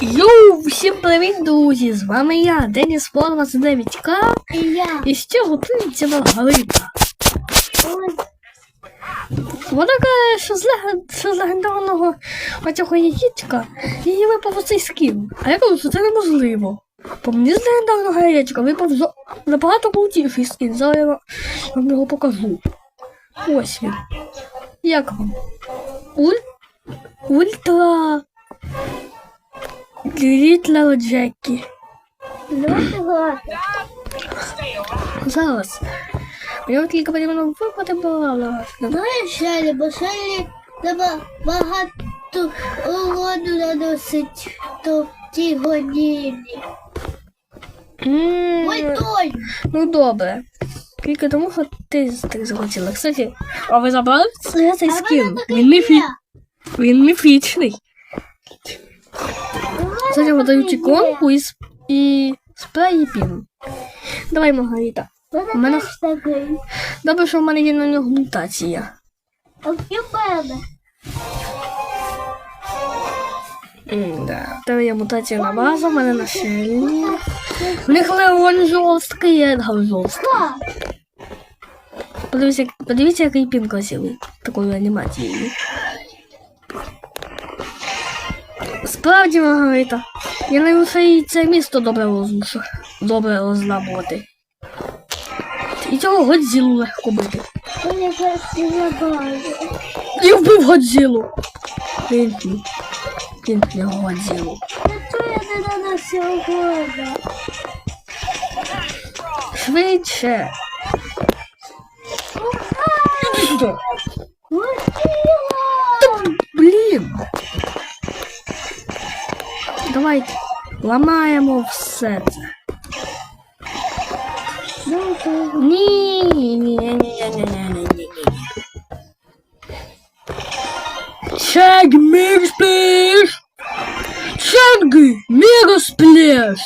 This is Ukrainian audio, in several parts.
Йоу, всім привіт, друзі! З вами я, Деніс Фон 29К, І я. і ще готується Маргарита. Вона каже, що з, леген... що з легендарного оцього яєчка її випав оцей скін. А я кажу, що це неможливо. Бо мені з легендарного яєчка випав зо- набагато крутіший скін. Зараз я вам його покажу. Ось він. Як вам? Уль... Ультра... Літла Джекі. Зараз. Мені тільки потрібно випати балала. Знаєш, Шелі, бо Шелі треба багато уроду наносить то ті години. Ой, той. Ну добре. Тільки тому, що ти так захотіла. Кстати, а ви забрали це- цей скін? Він, міфі... є. Він міфічний. Кстати, іконку і, сп... і спрей і пін. Давай, Маргарита. У мене-. Добре, що в мене є на нього мутація. А. Да. Та є мутація на базу, в мене на шелі. В них Леон жорсткий, Едгар жорсткий. Подивіться, подивіться, який пін красивий. Такою анімацією. Справді, Маргарита, я не і це місто добре розрушу. Добре розламувати. І цього Годзілу легко бити. База. Я вбив Годзілу. Пінклі. Пінклі Годзілу. Та то я не наносив года. Швидше. Іди сюди. Красиво. Блін. Давайте ламаємо все це. Дуже Ні, ні, ні, ні, ні, ні, ні, ні, ні. Чаг мега сплеш! Чанг мега сплеш!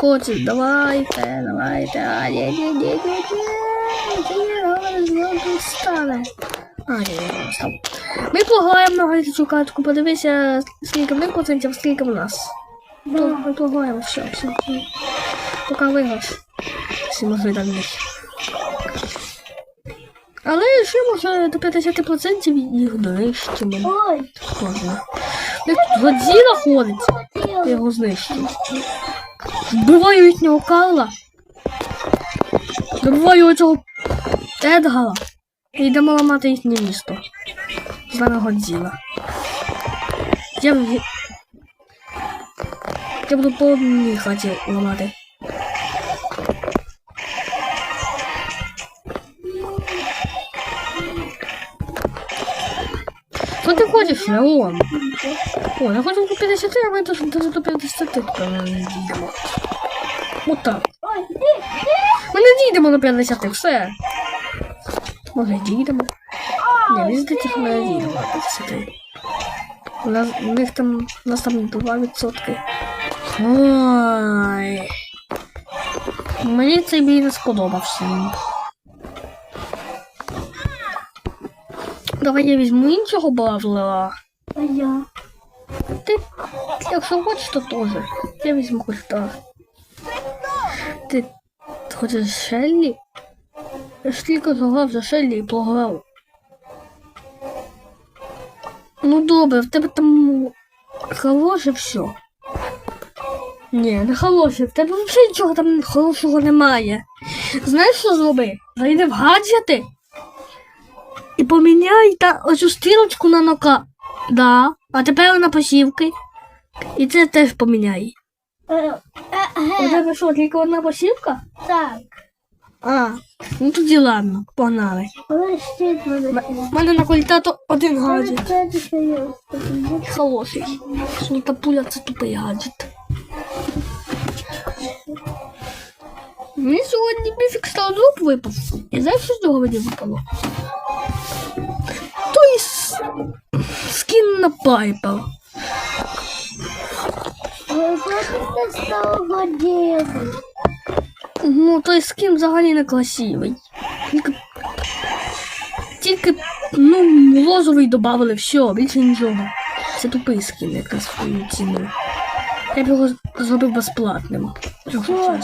Котик, давайте, давайте. А, ні, ні, ні, ні, ні. Це не робить, знову стане. А, ні, ні, ні, стоп. Ми пограємо на цю картку, подивися, скільки в них процентів, скільки в нас. То, ми пограємо, все, все. Поки виграш. Всі можливі там є. Але ще може до 50% їх знищимо. Ой, Можна. Як Годзіла ходить, я його знищу. Вбиваю їхнього Карла. Добиваю оцього Едгара. І йдемо ламати їхнє місто. З нами Годзіла. Я, я буду по одній хаті ламати. Що ти хочеш, Леон? О, я хочу до 50, а ми теж даже до 50 тепер не дійдемо. От так. Ой, Ми не дійдемо до 50, все. Може, дійдемо. Ні, мені здається, ми не дійдемо У нас, у них там, у нас там 2%. Ой. Мені цей бій не сподобався. Давай я візьму іншого бавлера. а я. Ти, якщо хочеш, то теж. Я візьму так. Ти хочеш Шеллі? Я ж тільки заграв за Шеллі і програв. Ну добре, в тебе там хороше все. Ні, не хороше, в тебе взагалі нічого там хорошого немає. Знаєш, що зроби? Зайди в гаджети і поміняй та оцю стрілочку на нока. Да. А тепер на посівки. І це теж поміняй. Е, е, У е, тебе що, тільки одна посівка? Так. А, ну тоді ладно, погнали. У мене на квалітату один гаджет. Хороший. Золота пуля це тупий гаджет. Мені сьогодні міфік сталдруп випав. І знаєш, що з цього мені випало? Той скін на пайпер. Виходить з того години. Ну, той скін взагалі не красивий. Тільки, тільки ну, розовий додали, все, більше нічого. Це тупий скін, якраз свою ціну. Я б його зробив безплатним. Чесно.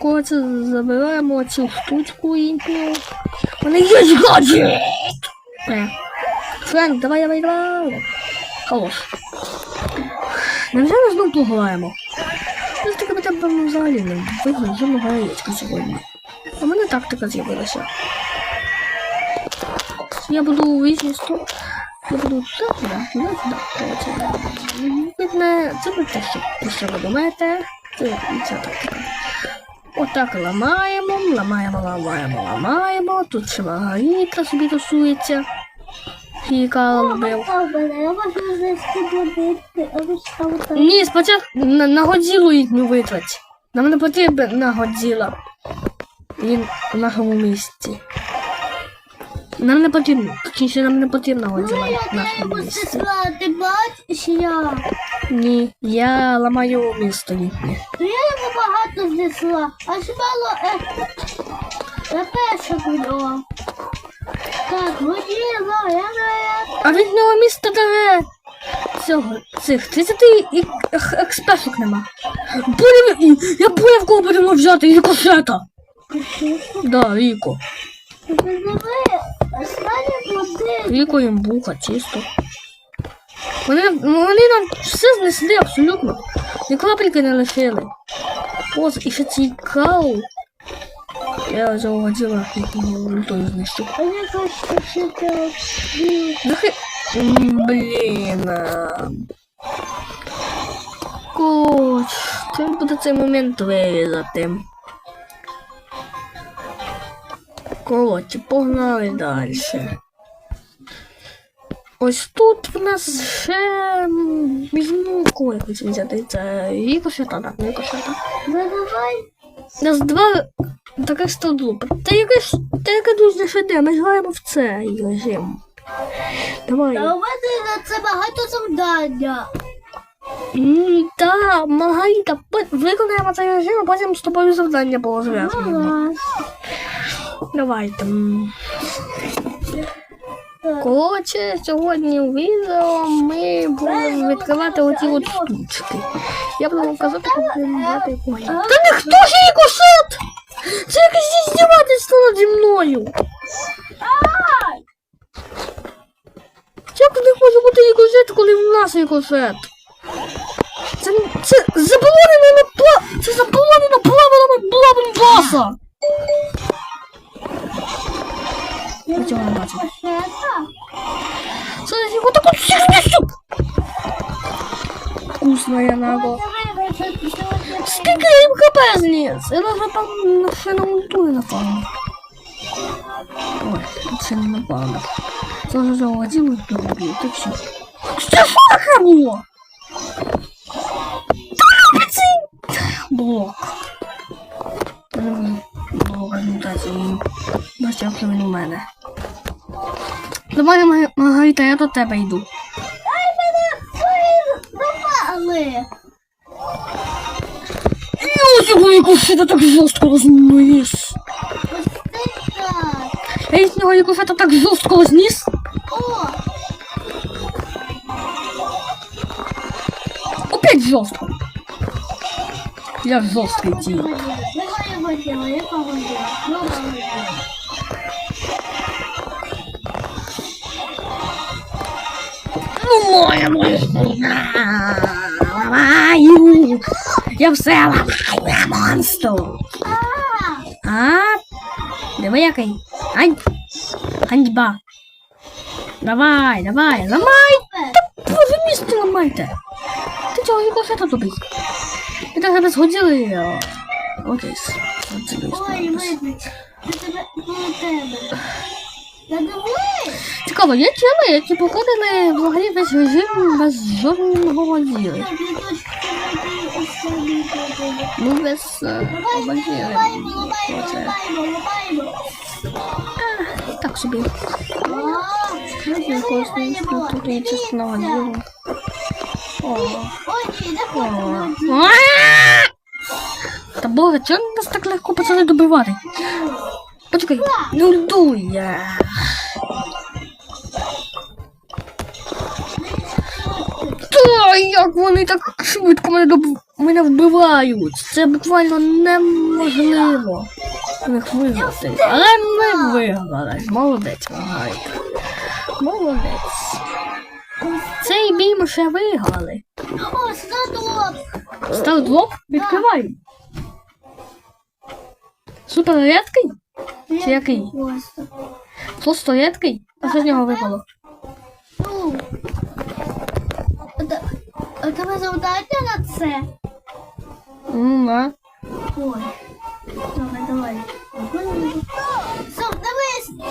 Коли це забираємо цю штучку їхню. Вони є гаджет! Е. Френк, давай, давай, давай. Хорош. Невже ми знов пограємо? Ось таке тебе певно взагалі не виграє жодного яєчка сьогодні. У мене тактика з'явилася. Я буду у різні сторони. Я буду туди, туди, туди. Це, це, не те, що, про що ви думаєте. Це, це тактика. Отак ламаємо, ламаємо, ламаємо, ламаємо. Тут ще Маргарита собі тусується. Фіка робив. Ні, спочатку на, на Годзілу їхню витрать. Нам не потрібен на Годзіла. Він в нашому місці. Нам не потрібно. Точніше, нам не потрібна Годзіла в нашому місці. Ти бачиш я? Ні, я ламаю місто їхнє. Ну я його багато знесла, аж мало е, я перша була. Так, воділа, я А від нього міста даже цього, цих 30 і ех- експешок нема. І- я поняв, кого будемо взяти, рікошета. Да, Ріко. Диви, останні будинки. Ріко імбуха, чисто. Вони, вони нам все знесли абсолютно. Ні крапельки не лишили. Ось, і ще цікаво. Я заводила їхню ультою знищив. А я ти Нахи... М, Коч, треба буде цей момент вирізати. Коротше, погнали далі. Ось тут в нас ще візьму кого я хочу взяти. Це рікошета, так, рікошета. Давай. Нас два таких столупа. Та якесь, та яке дуже шеде, ми ж граємо в цей режим. Давай. А у мене на це багато завдання. М, Та, Маргарита, по- виконаємо цей режим, а потім з тобою завдання було зв'язано. Ага. Давайте. м. Коротше, сьогодні у відео ми будемо відкривати оці от штучки. Я буду вам казати, як брати якого. Та не хто ж її кошет! Це якесь здівательство наді мною. Як не може бути рікошет, коли в нас рікошет? Це, це заборонено пла... Це заборонено правилами Блабенбаса! Я цього не бачу. Це його так от всіх знесу! Вкусно я наго. Давай, ви це сьогодні. Скільки їм хп зніс? Я даже там ще на мультує напевно. Ой, тут ще не напевно. Це вже до рублі, то все. Що фака було? Блок. Не блок презентації. Бачите, як він у мене. Давай, Мар- Маргарита, я до тебе йду. Ай, мене ви допали. Я цього якуфета так жорстко розніс. Ось це так. Я цього якуфета так жорстко розніс. О, Опять жорстко. Я жорсткий ті. воділа. Давай воділа, я поводила. Ну, поводила. Ну, моя моя Ламаю. Я все ламаю, я монстр. А? Диви який. Ань. Ганьба. Давай, давай, ламай. Та місце ламайте. Ти чого якуфета тобі? Ти так без годіли. Окей. Ой, вибач. Це тебе коло тебе. Цікаво, є чели, які походили взагалі весь режим без жодного воділи. Так, я точно знайду останній воділа. Ну, без е, ламаємо. Так собі. Я тут! Та боже, чого нас так легко почали добивати? Почекай, ультуй я. Ой, як вони так швидко мене, доб... мене вбивають. Це буквально неможливо їх виграти. Але ми виграли. Молодець, Маргарita. Молодець. Цей бій ми ще виграли. О, статуа. Став двох, відкривай. Супер рідкий? Чи який? Просто. Рідкий? А що з нього випало? Это- А тебе завдання на це? М, да. Ой. Давай, давай. Стоп, дивись.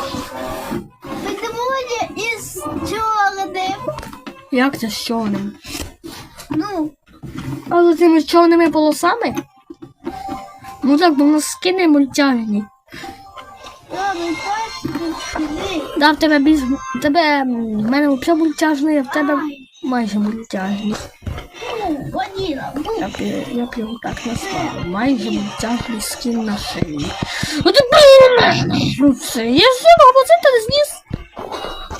Покемоні із чорним. Як це з чорним? Ну, А за цими чорними полосами? Ну так, бо добре, бачиш, сюди. Да, в тебе більш... В тебе... В мене взагалі мультяжний, а в тебе майже мультяжний. Я б, я б його так назвав. Майже мультяжний скін на шиї. Ну блін! Ну це я жива, бо це ти зніс.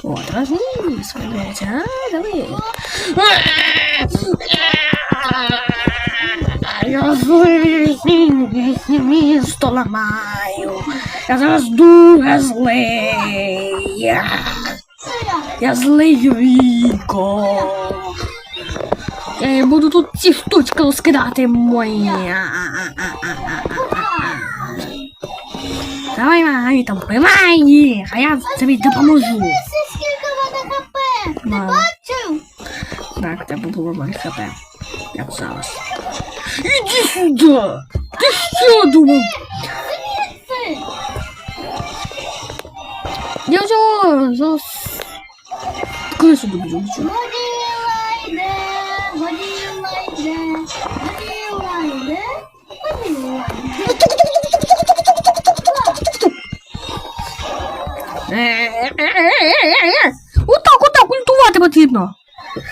О, teraz зніс, блядь, а, давай. Я злий, місто ламаю. Я зараз дуже злий. Я злий Віко. Я буду тут ці штучки розкидати мої. Давай, Маргарита, там вбивай їх, а я тобі допоможу. Скільки в хп? Ти бачив? Так, тебе було моє хп. Як зараз. Іди сюди! Ти що думав? Я вже зараз крису доб'ю. Воділа Отак, отак, ультувати потрібно.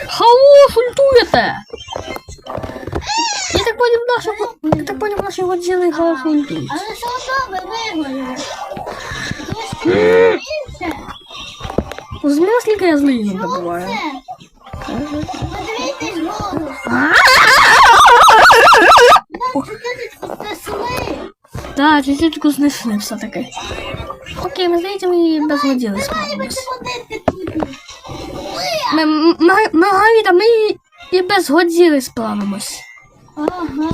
Халош, ультуєте. Я так поняв, нашого, я так поняв, наші воділи халош ультують. Але виграли. Трошки більше. Зміна скільки я злий не Що добуваю. Подивіться голос. Знесли. Так, чуть-чуть знайшли все-таки. Окей, ми здається, ми Давай, ми. Ми, Маргарита, ми і без годіли справимось. Ага.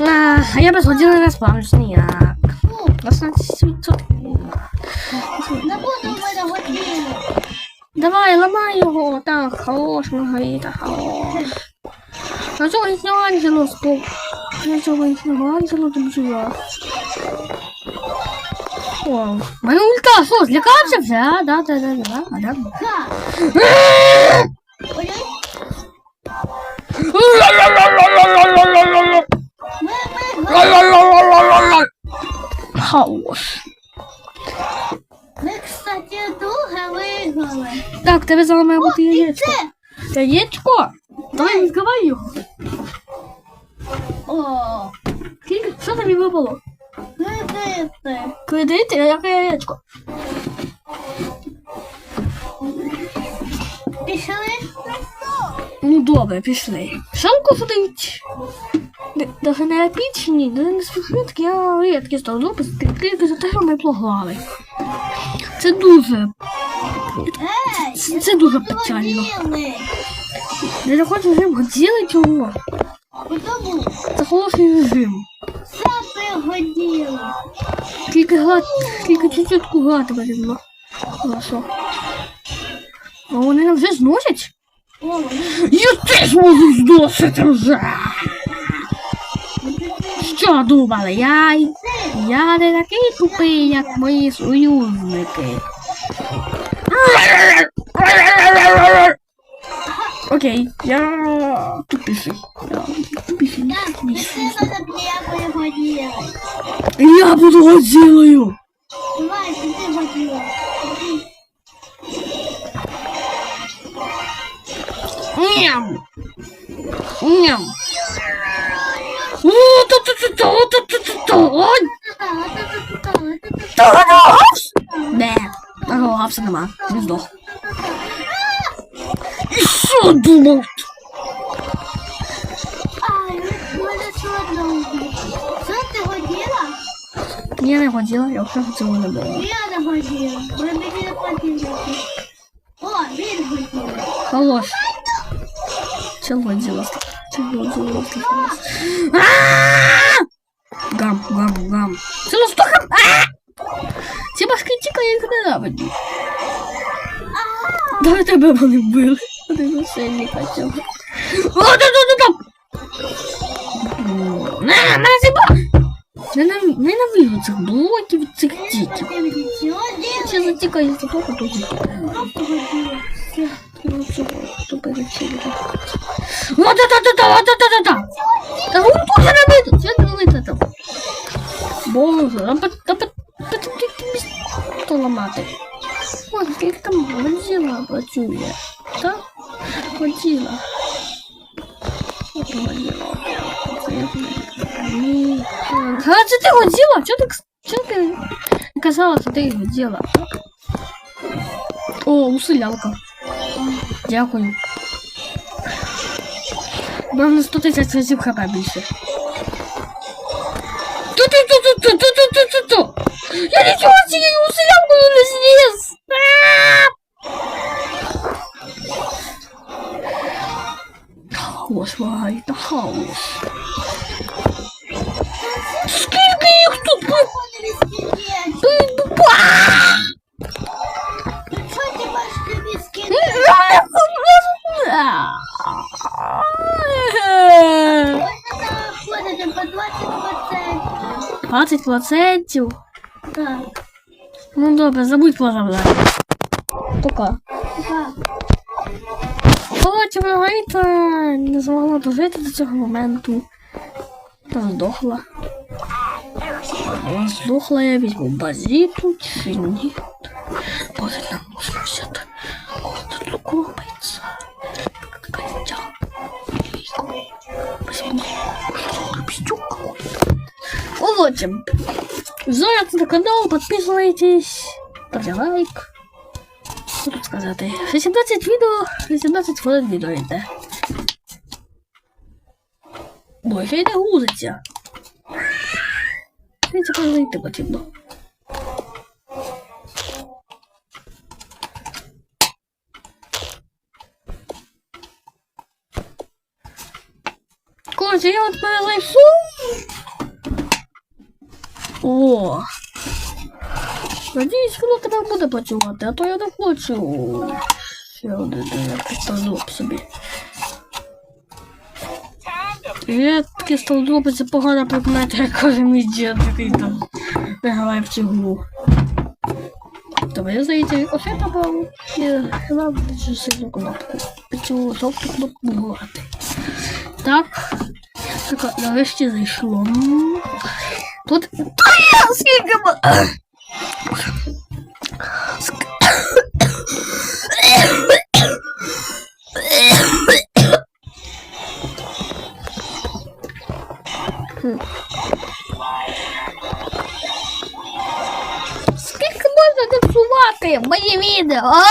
А, а я без годіли не справлюсь ніяк. Ну, На 16%. не буде в мене години. Давай, ламай його. Так, хорош, Маргарита, хорош. На цього їхнього ангелу спов. На цього їхнього ангелу добжу я. О, в мене ульта, що, злякався вже? А, да, да, да, да, а, да. Хорош. Ми, кстати, друге виграли. Так, тебе зараз має бути яєчко. Яєчко? Давай відкривай його. О, Скільки? Що тобі випало? Кредити. Кредити, а яке яєчко? Пішли? Ну добре, пішли. Шалку ходить. Даже не епічні, даже не світлинки, я рідкі став допис, тільки за те, що ми пограли. Це дуже, це, це дуже печально. Я не хочу режим годіли чого. Це хороший режим. Сапи. Тільки грати, тільки чуть-чуть грати потрібно. Хорошо. А вони вже зносять? Я теж можу зносити вже. Що думали? Я, я не такий тупий, як мої союзники. Окей, я тупіший. надо бегать, Мария. Я буду Годзиллою. Давай, ты Годзилла. Ням. Ням. Тарагавс? Не, Тарагавса нема, не здох. І що думав? Я не хотіла, я все хотіла не було. Я не хотіла, бо мені не хотіла. О, він хотіла. Холош. Чего делать? Чего делать? Гам, гам, гам. Цело сто хам! Тебе башки тика я никогда наводил. Да это бы он был. Вот это все не хотел. Вот это там! На, на, зима! Ненавижу Ненавижу цих блоків, цих тіків. Ще затікаю за того тут. Вот это, это, вот это, это, Та тут там. Боже, а потім ти ламати. Ось, як там, вона взяла, працює. Так? Хотіла. А це ти воділа? Чого ти, чого ти казала, що ти воділа? Так? О, усилялка. Дякую. Нам на 100 тисяч разів хп більше. Ту-ту-ту-ту-ту-ту-ту-ту-ту! Я нічого процентів. Так, Ну добре, забудь про завдання. Пока. Пока. Коротше, Маргарита не змогла дожити до цього моменту. Та здохла. Здохла, я візьму базіту чи ні. Короче, зараз на канал, підписуйтесь, ставте лайк. Що тут сказати? 18 відео, 18 хвилин відео йде. Ой, хай не грузиться. Хай це зайти потрібно. Короче, я от перезайшов. О! Надіюсь, воно тепер буде працювати, а то я не хочу. Ще один столдроп собі. Я такі столдропи це погана прикмета, як каже мій дід, який там не грає в цю гру. Тобто я здається, оце попав. Я грав дуже сильну кнопку. Цю жовту кнопку грати. Так. Так, нарешті зайшло. Тут... Сколько можно можна тасувати? Мої відео, а?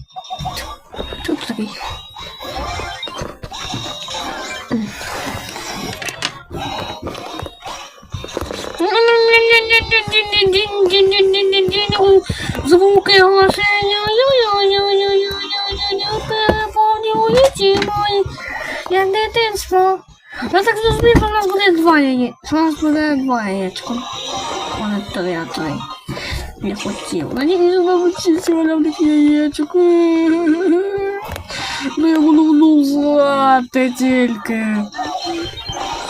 Я так зрозумів, що в нас буде два яєчка. Що в нас буде два яєчка. Не три, а три. Не хотів. Надіюсь, що нам вчиться валявних яєчок. Ну я буду лузати тільки.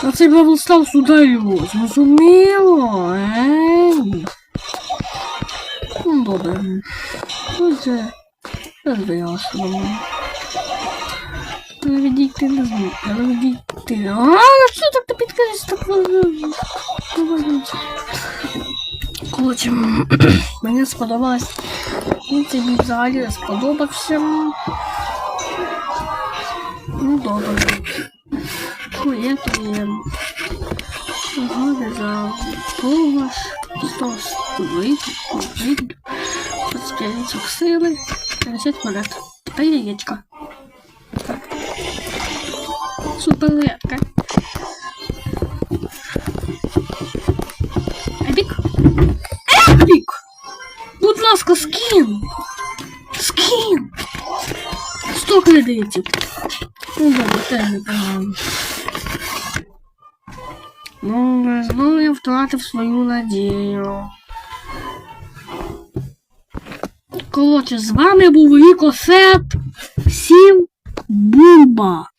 А цей бабл став судаю. Зрозуміло, ей? Ну, добре. Ну, це... Це ясно. Наведіть не знаю. Наведіть А, що так ти підкажеш так повернуться? Коротше, мені сподобалось. Він тобі взагалі сподобався. Ну, добре. Ну, я то є. За полгаш, 100 вийду, вийду, 25 сили, 50 монет. Та яєчка. Так. Супер редка. Епік? Епік! Будь ласка, скін! Скін! 100 кредитів. Ну, непогано. Ну, знову я втратив свою надію. Коротше, з вами був Ріко Сет. Всім бумба!